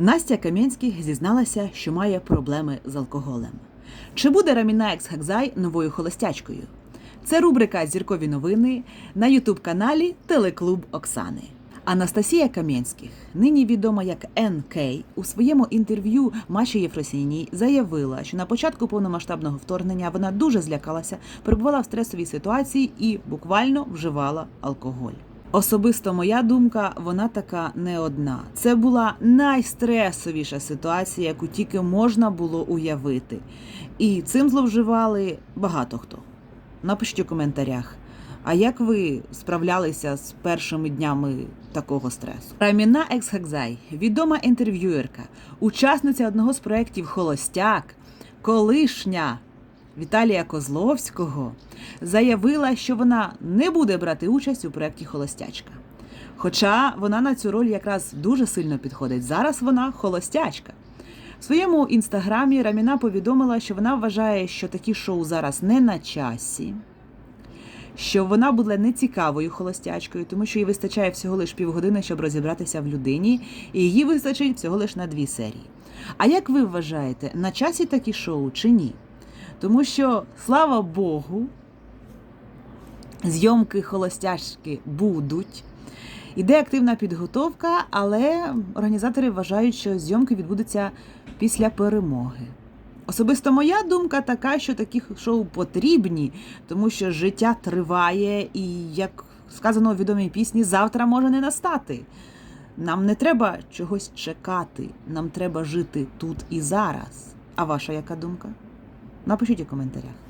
Настя Кам'янських зізналася, що має проблеми з алкоголем. Чи буде Раміна Ексхакзай новою холостячкою? Це рубрика Зіркові новини на ютуб-каналі Телеклуб Оксани. Анастасія Кам'янських, нині відома як НК, у своєму інтерв'ю Маші Єфросіній заявила, що на початку повномасштабного вторгнення вона дуже злякалася, перебувала в стресовій ситуації і буквально вживала алкоголь. Особисто моя думка, вона така не одна. Це була найстресовіша ситуація, яку тільки можна було уявити. І цим зловживали багато хто. Напишіть у коментарях. А як ви справлялися з першими днями такого стресу? Раміна Ексхакзай, відома інтерв'юерка, учасниця одного з проєктів Холостяк, колишня Віталія Козловського, заявила, що вона не буде брати участь у проєкті Холостячка. Хоча вона на цю роль якраз дуже сильно підходить. Зараз вона холостячка. В своєму інстаграмі Раміна повідомила, що вона вважає, що такі шоу зараз не на часі, що вона буде нецікавою холостячкою, тому що їй вистачає всього лиш півгодини, щоб розібратися в людині, і її вистачить всього лиш на дві серії. А як ви вважаєте, на часі такі шоу чи ні? Тому що, слава Богу, зйомки холостячки будуть. Іде активна підготовка, але організатори вважають, що зйомки відбудуться після перемоги. Особисто моя думка така, що такі шоу потрібні, тому що життя триває, і, як сказано у відомій пісні, завтра може не настати. Нам не треба чогось чекати, нам треба жити тут і зараз. А ваша яка думка? Напишіть у коментарях.